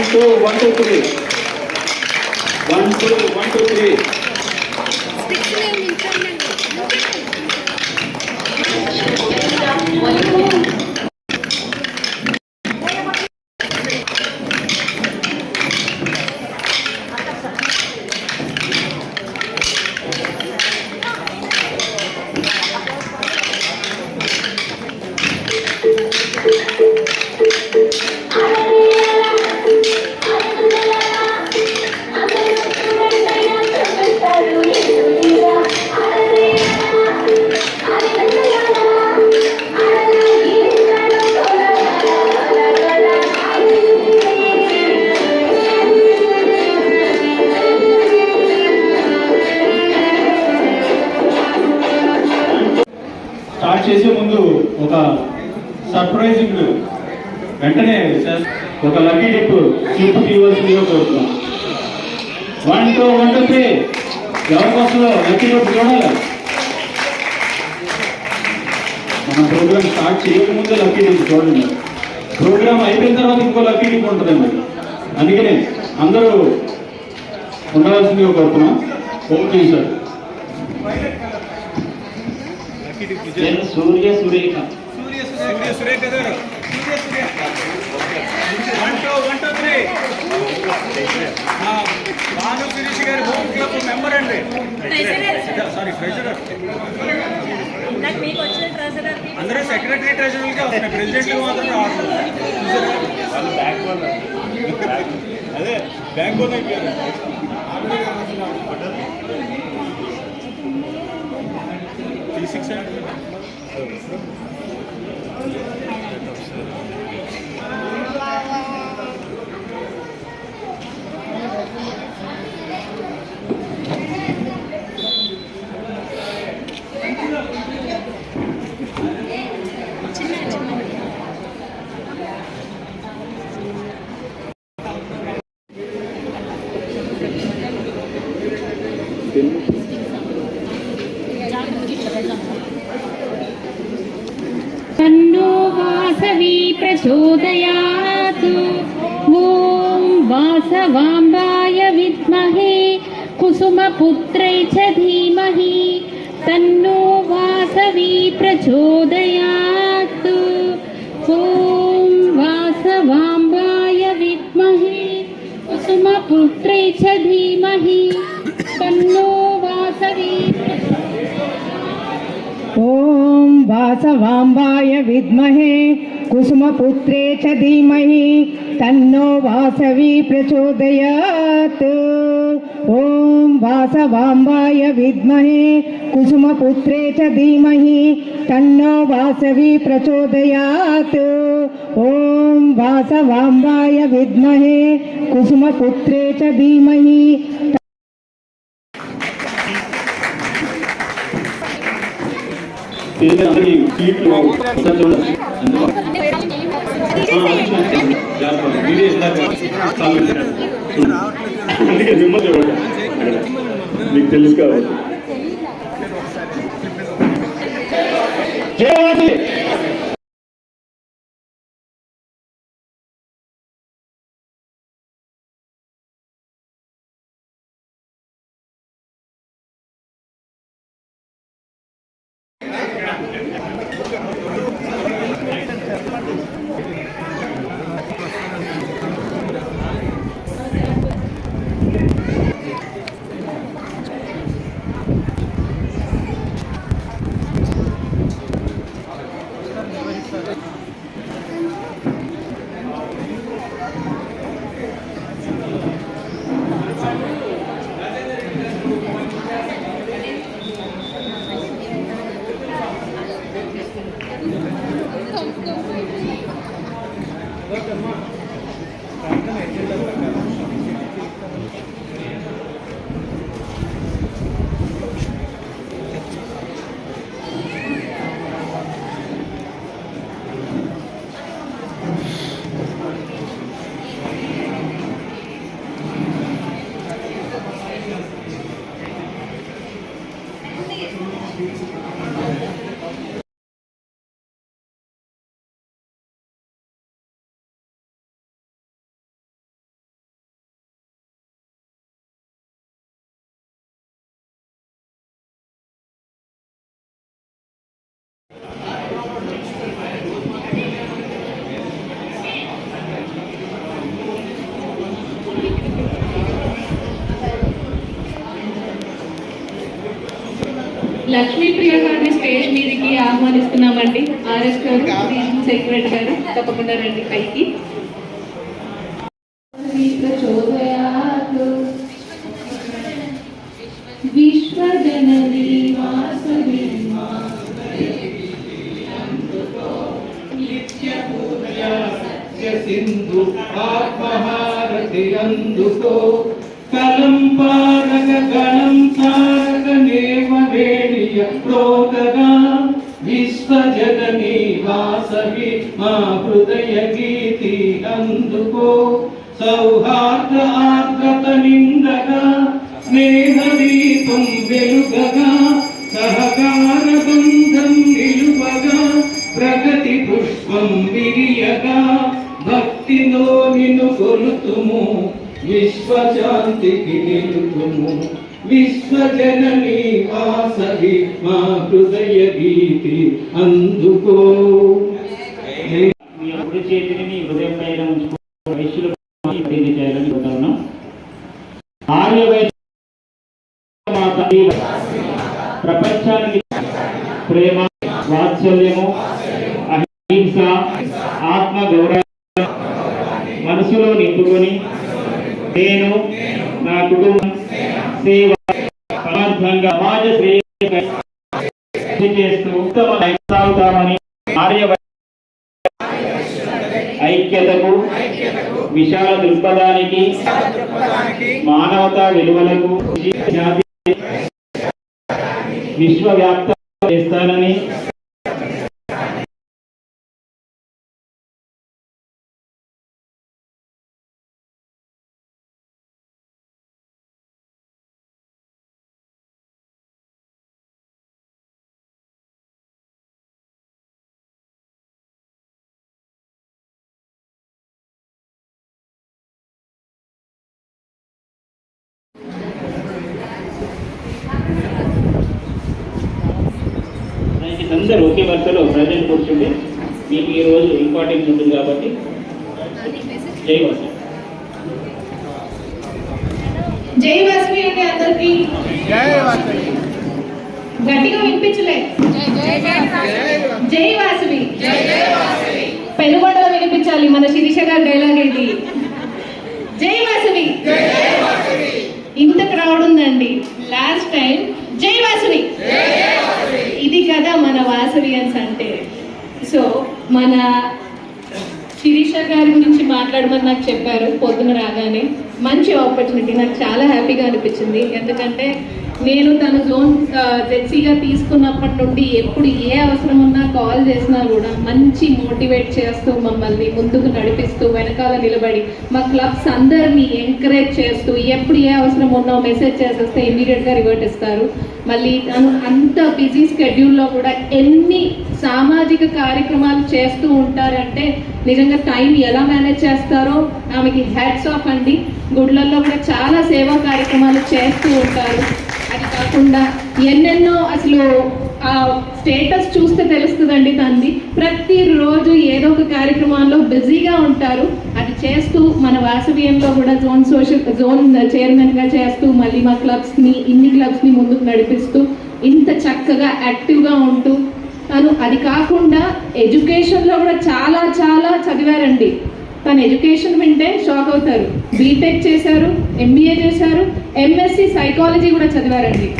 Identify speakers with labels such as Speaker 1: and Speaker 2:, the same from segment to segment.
Speaker 1: One, two, one, two, three. One, two, one, two,
Speaker 2: three. Sticks in
Speaker 1: start చేసే ముందు ఒక surprising వెంటనే sir ఒక లక్కీ టిప్ చూపు తీయవలసిందిగా కోరుతున్నాం one two one two three ఎవరి లక్కీ టిప్ చూడాలి. మన ప్రోగ్రామ్ స్టార్ట్ చేయకముందే లక్కీ టిప్ చూడండి. ప్రోగ్రామ్ అయిపోయిన తర్వాత ఇంకో లక్కీ టిప్ ఉంటుందండి. అందుకనే అందరూ ఉండవలసిందిగా కోరుతున్నాం ఓకే సార్ నేను సూర్య సురేఖ
Speaker 3: సూర్య సురేఖ గారు. Surya Surekha one two one two three Bhanu Sirish గారి హోమ్ క్లబ్ మెంబర్ అండి. సారీ ట్రెజరర్ అందరూ సెక్రటరీ ట్రెజరర్గా వస్తున్నాయి. ప్రెసిడెంట్ మాత్రం రావట్లేదు అదే బ్యాంక్ అయిపోయారు.
Speaker 4: तन्नो वासवी प्रचोदयात्। ॐ वासवाम्बाय विद्महे, कुसुमपुत्रै च धीमहि। तन्नो वासवी ॐ वासवाम्बाय विद्महे, कुसुमपुत्रे च धीमहि। तन्नो वासवी
Speaker 5: प्रचोदयात्। ॐ वासवाम्बाय विद्महे कुसुमपुत्रे च धीमहि तन्नो वासवी प्रचोदयात् ॐ वासवाम्बाय विद्महे कुसुमपुत्रे च धीमहि
Speaker 1: అందరికీ సీట్లు ఒకసారి జయవాసి
Speaker 6: లక్ష్మీప్రియ గారిని స్టేజ్ మీదకి ఆహ్వానిస్తున్నామండి. ఆర్ఎస్ గారు సెక్రటరీ గారు తప్పకుండా రండి పైకి. ప్రచోదయాత్ వాసవి
Speaker 7: సింధు ఆత్మహారతి అందుకో కలం పారక గణం తారక నేవన ప్రోతగా విశ్వజననీ వాసవి మా హృదయ గీతి అందుకో. సౌహార్ద ఆర్ద్రత నిందగా స్నేహ దీపం వెలుగగా సహకార బంధం నిలువగా ప్రగతి పుష్పం విరియగా. భక్తిలో నిన్ను కొలుతుము విశ్వశాంతికి నిలుతుము. విశ్వజననీ వాసవి మా హృదయ గీతి అందుకో.
Speaker 8: మీ కుడి చేతిని మీ హృదయం పైన ఉంచుకో. వైశ్యులు చేయాలని కోరుతున్నాం ఆర్య మాత ప్రపంచానికి ప్రేమ వాత్సల్యము అహింస ఆత్మ గౌరవ మనసులో నింపుకొని నేను నా కుటుంబం సేవ సమర్థంగా సమాజ శ్రేయ చేస్తూ ఉత్తమ సాగుతామని ఆర్య ఐక్యతకు విశాల దృక్పథానికి మానవతా విలువలకు జాతి విశ్వవ్యాప్త చేస్తానని అందరూ ఒకే వరుసలో ప్రజెంట్ కూర్చుంటే మీకు ఈ రోజు ఇంపార్టెన్స్ ఉంటుంది కాబట్టి జై వసంత్
Speaker 6: జై వాసవి అండి అందరికి గట్టిగా వినిపించలే. జై వాసవి పెనుగొండలో వినిపించాలి మన శిరీష గారి డైలాగ్ ఏంటి? జై వాసవి ఇంత క్రౌడ్ ఉందండి. లాస్ట్ టైం జై వాసవి ఇది కదా మన వాసవియన్స్ అంటే. సో మన శిరీష గారి గురించి మాట్లాడమని నాకు చెప్పారు పొద్దున రాగానే. మంచి ఆపర్చునిటీ నాకు చాలా హ్యాపీగా అనిపించింది. ఎందుకంటే నేను తన జోన్ జెడ్సీగా తీసుకున్నప్పటి నుండి ఎప్పుడు ఏ అవసరం ఉన్నా కాల్ చేసినా కూడా మంచి మోటివేట్ చేస్తూ మమ్మల్ని ముందుకు నడిపిస్తూ వెనకాల నిలబడి మా క్లబ్స్ అందరినీ ఎంకరేజ్ చేస్తూ ఎప్పుడు ఏ అవసరం ఉన్నా మెసేజ్ చేసేస్తే ఇమీడియట్గా రివర్ట్ ఇస్తారు. మళ్ళీ తను అంత బిజీ స్కెడ్యూల్లో కూడా ఎన్ని సామాజిక కార్యక్రమాలు చేస్తూ ఉంటారంటే నిజంగా టైం ఎలా మేనేజ్ చేస్తారో ఆమెకి హ్యాట్స్ ఆఫ్ అండి. గుడ్లల్లో కూడా చాలా సేవా కార్యక్రమాలు చేస్తూ ఉంటారు. అది కాకుండా ఎన్నెన్నో అసలు ఆ స్టేటస్ చూస్తే తెలుస్తుందండి తనది. ప్రతిరోజు ఏదో ఒక కార్యక్రమాల్లో బిజీగా ఉంటారు. అది చేస్తూ మన వాసవ్యంలో కూడా జోన్ సోషల్ జోన్ చైర్మన్గా చేస్తూ మళ్ళీ మా క్లబ్స్ని ఇన్ని క్లబ్స్ని ముందుకు నడిపిస్తూ ఇంత చక్కగా యాక్టివ్గా ఉంటూ తను. అది కాకుండా ఎడ్యుకేషన్లో కూడా చాలా చాలా చదివారండి. తన ఎడ్యుకేషన్ వింటే షాక్ అవుతారు. బీటెక్ చేశారు ఎంబీఏ చేశారు ఎంఎస్సి సైకాలజీ కూడా చదివారండి.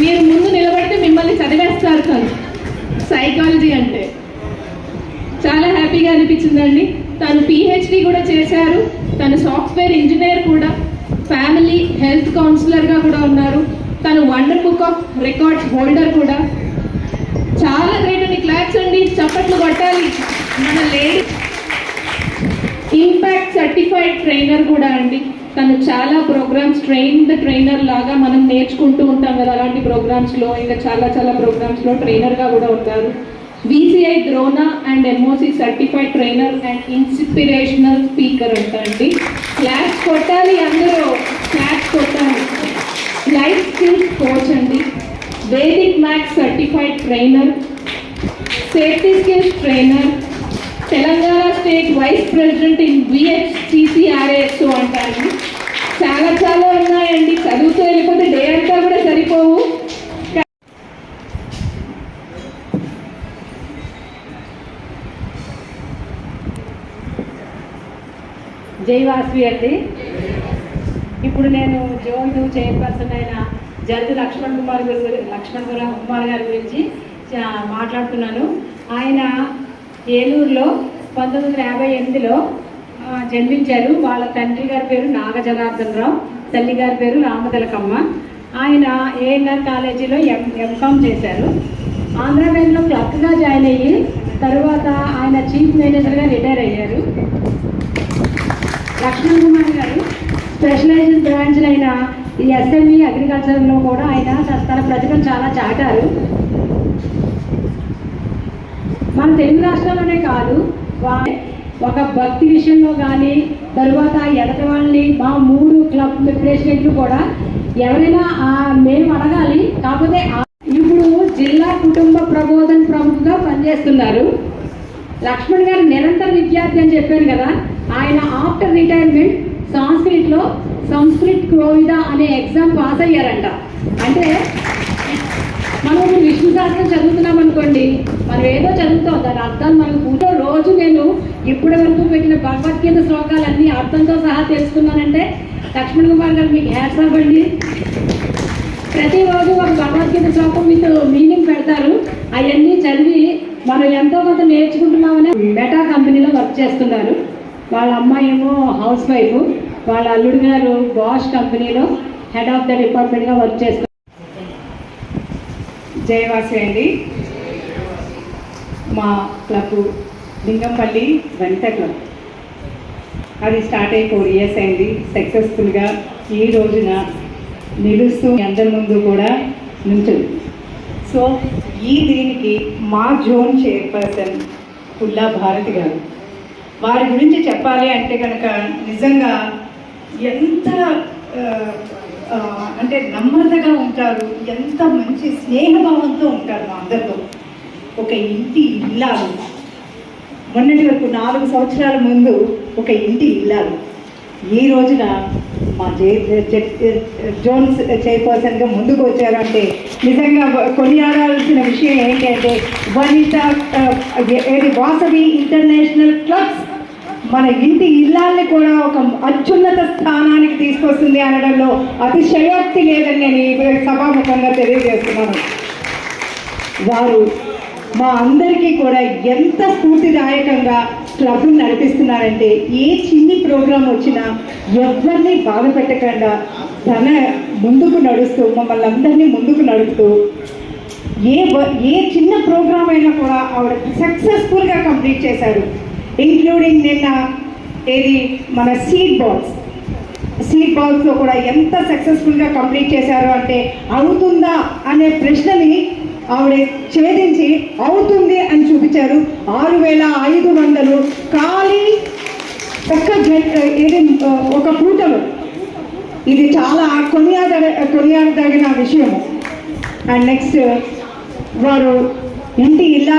Speaker 6: మీరు ముందు నిలబడితే మిమ్మల్ని చదివేస్తారు తను. సైకాలజీ అంటే. చాలా హ్యాపీగా అనిపించిందండి. తను పిహెచ్డి కూడా చేశారు. తను సాఫ్ట్వేర్ ఇంజనీర్ కూడా. ఫ్యామిలీ హెల్త్ కౌన్సిలర్గా కూడా ఉన్నారు. తను wonder book of records holder కూడా. చాలా గ్రేట్ అండి. క్లాప్స్ అండి. చప్పట్లు కొట్టాలి. మన లేడీ ఇంపాక్ట్ సర్టిఫైడ్ ట్రైనర్ కూడా అండి. తను చాలా ప్రోగ్రామ్స్ ట్రైన్డ్ ట్రైనర్ లాగా మనం నేర్చుకుంటూ ఉంటాం కదా అలాంటి ప్రోగ్రామ్స్లో ఇంకా చాలా చాలా ప్రోగ్రామ్స్లో ట్రైనర్గా కూడా ఉంటారు. BCI Drona and MOC certified trainer and inspirational speaker అంటండి క్లాస్ కొట్టాలి అందరూ క్లాస్ కొట్టాలి. లైఫ్ స్కిల్స్ కోచ్ అండి. Vedic maths certified trainer safety skills trainer Telangana state vice president in VHCCRSO అంటారు. చాలా చాలా ఉన్నాయండి. చదువుతూ వెళ్ళిపోతే డే అంతా కూడా సరిపోవు.
Speaker 9: జైవాసి అండి. ఇప్పుడు నేను జోయిన్ చైర్పర్సన్ అయిన జడ్జి లక్ష్మణ్ కుమార్ గారి లక్ష్మణ్ కుమార్ గారి గురించి మాట్లాడుతున్నాను. ఆయన ఏలూరులో పంతొమ్మిది వందల యాభై ఎనిమిదిలో జన్మించారు. వాళ్ళ తండ్రి గారి పేరు నాగజనార్దన్ రావు తల్లి గారి పేరు రామతిలకమ్మ. ఆయన ఏఎన్ఆర్ కాలేజీలో ఎం ఎంకామ్ చేశారు. ఆంధ్ర బ్యాంక్లో క్లర్క్గా జాయిన్ అయ్యి తరువాత ఆయన చీఫ్ మేనేజర్గా రిటైర్ అయ్యారు. లక్ష్మణ్ కుమార్ గారు స్పెషలైజ్డ్ బ్రాంచ్ అయిన ఈ ఎస్ఎంఈ అగ్రికల్చర్లో కూడా ఆయన తన ప్రతిభను చాలా చాటారు. మన తెలుగు రాష్ట్రాల్లోనే కాదు వా- ఒక భక్తి విషయంలో కానీ తరువాత ఎదటి వాళ్ళని మా మూడు క్లబ్ ప్రెసిడెంట్లు కూడా ఎవరైనా మేము అడగాలి కాకపోతే ఇప్పుడు జిల్లా కుటుంబ ప్రబోధన ప్రముఖగా పనిచేస్తున్నారు. లక్ష్మణ్ గారు నిరంతర విద్యార్థి అని చెప్పాను కదా ఆయన ఆఫ్టర్ రిటైర్మెంట్ సంస్కృత్లో సంస్కృత్ క్రోవిద అనే ఎగ్జామ్ పాస్ అయ్యారంట. అంటే మనం ఇప్పుడు విష్ణు శాస్త్రం చదువుతున్నాం అనుకోండి మనం ఏదో చదువుతాం దాని అర్థాలు మనం పూర్తి రోజు నేను ఇప్పటి వరకు పెట్టిన భగవద్గీత శ్లోకాలన్నీ అర్థంతో సహా తెలుసుకున్నానంటే లక్ష్మణ్ కుమార్ గారు మీకు హ్యాట్స్ ఆఫ్ అండి. ప్రతిరోజు ఒక భగవద్గీత శ్లోకం మీతో మీనింగ్ పెడతారు. అవన్నీ చదివి మనం ఎంతో కొంత నేర్చుకుంటున్నామని మెటా కంపెనీలో వర్క్ చేస్తున్నారు. వాళ్ళ అమ్మాయి ఏమో హౌస్ వైఫ్ వాళ్ళ అల్లుడు గారు బాష్ కంపెనీలో హెడ్ ఆఫ్ ద డిపార్ట్మెంట్గా వర్క్ చేస్తున్నారు.
Speaker 4: జయవాసి అండి మా క్లబ్ లింగంపల్లి వనిత క్లబ్. అది స్టార్ట్ అయ్యి ఫోర్ ఇయర్స్ అయింది. సక్సెస్ఫుల్గా ఈ రోజున నిలుస్తూ అందరి ముందు కూడా నుంచుంది. సో ఈ దీనికి మా జోన్ చైర్పర్సన్ పుల్లా భారతి గారు. వారి గురించి చెప్పాలి అంటే కనుక నిజంగా ఎంత అంటే నమ్మదగా ఉంటారు. ఎంత మంచి స్నేహభావంతో ఉంటారు మా అందరితో ఒక ఇంటి ఇల్లాలు. మొన్నటి వరకు నాలుగు సంవత్సరాల ముందు ఒక ఇంటి ఇల్లాలు. ఈ రోజున మా జే జోన్స్ చైర్పర్సన్గా ముందుకు వచ్చారంటే నిజంగా కొనియాడాల్సిన విషయం ఏంటంటే వనిత ఏది వాసవి ఇంటర్నేషనల్ క్లబ్స్ మన ఇంటి ఇల్లాల్ని కూడా ఒక అత్యున్నత స్థానానికి తీసుకొస్తుంది అనడంలో అతిశయోక్తి లేదని నేను ఈ సభాముఖంగా తెలియజేస్తున్నాను. వారు మా అందరికీ కూడా ఎంత స్ఫూర్తిదాయకంగా క్లబ్ను నడిపిస్తున్నారంటే ఏ చిన్ని ప్రోగ్రాం వచ్చినా ఎవరిని బాధ పెట్టకుండా తన ముందుకు నడుస్తూ మమ్మల్ని అందరినీ ముందుకు నడుపుతూ ఏ వ- ఏ చిన్న ప్రోగ్రామ్ అయినా కూడా ఆవిడ సక్సెస్ఫుల్గా కంప్లీట్ చేశారు. ఇంక్లూడింగ్ నిన్న ఏది? మన సీడ్ బాల్స్ సీడ్ బాల్స్లో కూడా ఎంత సక్సెస్ఫుల్గా కంప్లీట్ చేశారు అంటే అవుతుందా అనే ప్రశ్నని ఆవిడ ఛేదించి అవుతుంది అని చూపించారు. ఆరు వేల ఐదు వందలు. ఖాళీ ఒక్క గంట ఏది ఒక పూటలో. ఇది చాలా కొనియాద కొనియాడదగిన విషయము. అండ్ నెక్స్ట్ వారు ఇంటి ఇలా